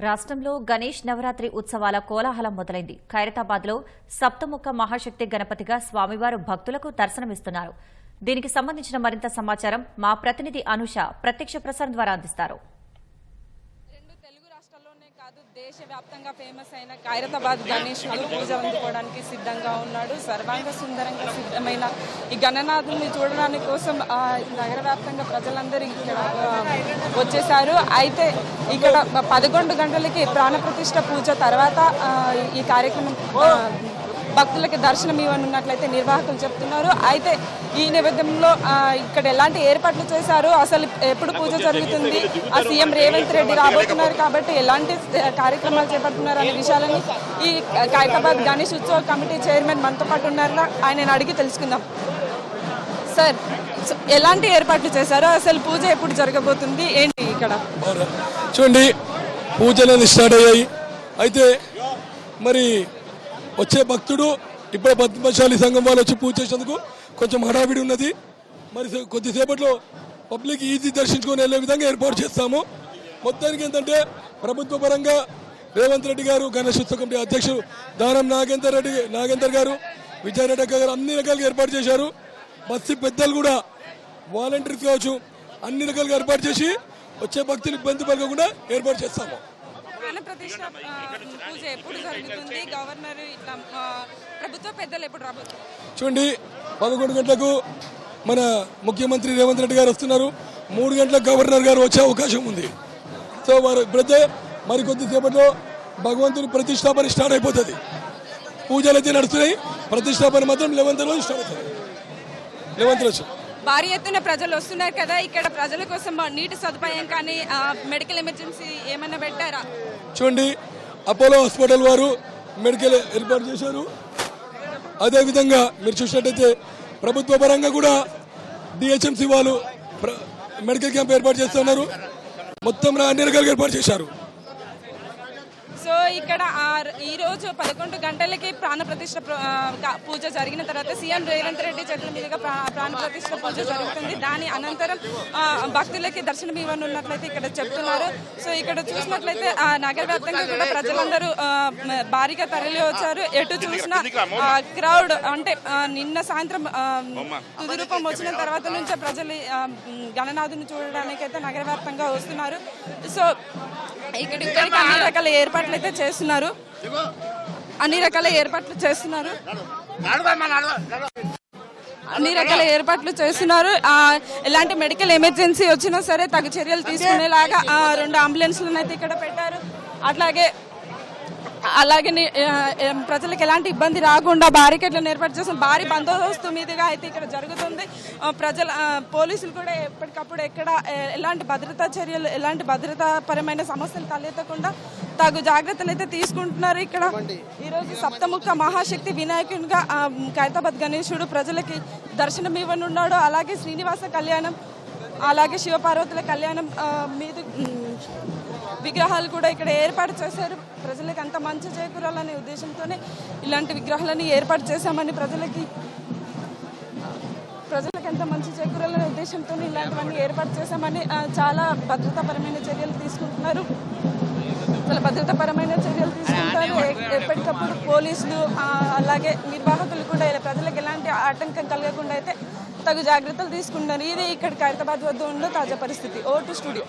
రాష్ట్రంలో గణేష్ నవరాత్రి ఉత్సవాల కోలాహలం మొదలైంది. ఖైరతాబాద్లో సప్తముఖ మహాశక్తి గణపతిగా స్వామివారు భక్తులకు దర్శనమిస్తున్నారు. దీనికి సంబంధించిన మరింత సమాచారం మా ప్రతినిధి అనుష ప్రత్యక్ష ప్రసారం ద్వారా అందిస్తారు. రాష్ట్రాల్లోనే కాదు దేశవ్యాప్తంగా ఫేమస్ అయిన ఖైరతాబాద్ గణేశుడు పూజ అందుకోవడానికి సిద్ధంగా ఉన్నాడు. సర్వాంగ సుందరంగా సిద్ధమైన ఈ గణనాథుని చూడడానికి కోసం నగర వ్యాప్తంగా ప్రజలందరూ ఇక్కడ వచ్చేసారు అయితే ఇక్కడ పదకొండు గంటలకి ప్రాణప్రతిష్ఠ పూజ తర్వాత ఈ కార్యక్రమం భక్తులకి దర్శనం ఇవ్వనున్నట్లయితే నిర్వాహకులు చెప్తున్నారు. అయితే ఈ నేపథ్యంలో ఇక్కడ ఎలాంటి ఏర్పాట్లు చేశారు? అసలు ఎప్పుడు పూజ జరుగుతుంది? ఆ సీఎం రేవంత్ రెడ్డి రాబోతున్నారు కాబట్టి ఎలాంటి కార్యక్రమాలు చేపడుతున్నారు అనే విషయాలని ఈ ఖైరతాబాద్ గణేష్ ఉత్సవ కమిటీ చైర్మన్ మనతో పాటు ఉన్నారు ఆయన అడిగి తెలుసుకుందాం. సార్ సో ఎలాంటి ఏర్పాట్లు చేశారు? అసలు పూజ ఎప్పుడు జరగబోతుంది? ఏంటి ఇక్కడ? చూడండి పూజలు స్టార్ట్ అయ్యాయి. అయితే మరి వచ్చే భక్తుడు ఇప్పుడు పద్మశాలి సంఘం వాళ్ళు వచ్చి పూజ చేసేందుకు కొంచెం హడావిడి ఉన్నది. మరి కొద్దిసేపట్లో పబ్లిక్ ఈజీ దర్శించుకొని వెళ్ళే విధంగా ఏర్పాటు చేస్తాము. మొత్తానికి ఏంటంటే ప్రభుత్వ పరంగా రేవంత్ రెడ్డి గారు గణేష్ ఉత్సవ కమిటీ అధ్యక్షుడు దానం నాగేందర్ రెడ్డి నాగేందర్ గారు విజయారెడ్డి గారు అన్ని రకాలుగా ఏర్పాటు చేశారు. బస్సు పెద్దలు కూడా వాలంటీర్స్ కావచ్చు అన్ని రకాలుగా ఏర్పాటు చేసి వచ్చే భక్తులు ఇబ్బంది పడకుండా ఏర్పాటు చేస్తాము. ఆ, పూజ ఎప్పుడు జరుగుతుంది? గవర్నర్ ఇట్లా ప్రభుత్వ పెద్దలు ఎప్పుడు రాబోతున్నారు? చూడండి పదకొండు గంటలకు మన ముఖ్యమంత్రి రేవంత్ రెడ్డి గారు వస్తున్నారు. మూడు గంటలకు గవర్నర్ గారు వచ్చే అవకాశం ఉంది. సో వారు ఇప్పుడైతే మరి కొద్దిసేపట్లో భగవంతుని ప్రతిష్టాపన స్టార్ట్ అయిపోతుంది. పూజలు అయితే నడుస్తున్నాయి. ప్రతిష్టాపన మాత్రం లెవెంత్ రోజు స్టార్ట్ అవుతుంది. లెవెంత్ రోజు భారీ ఎత్తున ప్రజలు వస్తున్నారు కదా ఇక్కడ ప్రజల కోసం నీటి సదుపాయం కానీ ఆ, మెడికల్ ఎమర్జెన్సీ ఏమైనా పెట్టారా? చూడండి అపోలో హాస్పిటల్ వారు మెడికల్ ఏర్పాటు చేశారు. అదేవిధంగా మీరు చూసినట్టయితే ప్రభుత్వ పరంగా కూడా డిహెచ్ఎంసీ వాళ్ళు ప్ర- మెడికల్ క్యాంప్ ఏర్పాటు చేస్తున్నారు. మొత్తం అన్ని రకాలుగా ఏర్పాటు చేశారు. సో ఇక్కడ ఈ రోజు పదకొండు గంటలకి ప్రాణ ప్రతిష్ఠ ప్ర- ఆ, క- పూజ జరిగిన తర్వాత సీఎం రేవంత్ రెడ్డి చేతుల మీదుగా ప్రా- ప్రాణ ప్రతిష్ఠ పూజ జరుగుతుంది. దాని అనంతరం ఆ, భక్తులకి దర్శనం ఇవ్వనున్నట్లయితే ఇక్కడ చెప్తున్నారు. సో ఇక్కడ చూసినట్లయితే ఆ, నగర వ్యాప్తంగా కూడా ప్రజలందరూ భారీగా తరలి వచ్చారు. ఎటు చూసినా క్రౌడ్ అంటే నిన్న సాయంత్రం ఆ, తుది రూపం వచ్చిన తర్వాత నుంచే ప్రజలు గణనాథుని చూడడానికైతే నగర వ్యాప్తంగా వస్తున్నారు. సో ఇక్కడ ఇక్కడికి అన్ని రకాల ఏర్పాట్లు అయితే చేస్తున్నారు. అన్ని రకాల ఏర్పాట్లు చేస్తున్నారు. అన్ని రకాల ఏర్పాట్లు చేస్తున్నారు. ఆ, ఎలాంటి మెడికల్ ఎమర్జెన్సీ వచ్చినా సరే తగు చర్యలు తీసుకునేలాగా ఆ, రెండు అంబులెన్స్లను అయితే ఇక్కడ పెట్టారు. అట్లాగే అలాగే ప్రజలకు ఎలాంటి ఇబ్బంది రాకుండా బారికేడ్లను ఏర్పాటు చేసిన భారీ బందోబస్తు మీదుగా అయితే ఇక్కడ జరుగుతుంది. ప్రజల పోలీసులు కూడా ఎప్పటికప్పుడు ఎక్కడ ఎలాంటి భద్రతా చర్యలు ఎలాంటి భద్రతాపరమైన సమస్యలు తలెత్తకుండా తగు జాగ్రత్తలు అయితే తీసుకుంటున్నారు ఇక్కడ. ఈరోజు సప్తముఖ మహాశక్తి వినాయకునిగా ఖైతాబాద్ గణేశుడు ప్రజలకి దర్శనం ఇవ్వనున్నాడు అలాగే శ్రీనివాస కళ్యాణం అలాగే శివపార్వతుల కళ్యాణం మీద విగ్రహాలు కూడా ఇక్కడ ఏర్పాటు చేశారు. ప్రజలకు అంత మంచి చేకూరాలనే ఉద్దేశంతోనే ఇలాంటి విగ్రహాలని ఏర్పాటు చేశామని ప్రజలకి ప్రజలకు ఎంత మంచి చేకూరాలనే ఉద్దేశంతో ఇలాంటివన్నీ ఏర్పాటు చేశామని చాలా భద్రతాపరమైన చర్యలు తీసుకుంటున్నారు. చాలా భద్రతాపరమైన చర్యలు తీసుకుంటారు. ఎప్పటికప్పుడు పోలీసులు అలాగే నిర్వాహకులు కూడా ఇలా ప్రజలకు ఎలాంటి ఆటంకం కలగకుండా అయితే తగు జాగ్రత్తలు తీసుకుంటున్నారు. ఇది ఇక్కడ ఖైరతాబాద్ వద్ద ఉన్న తాజా పరిస్థితి. Over to studio.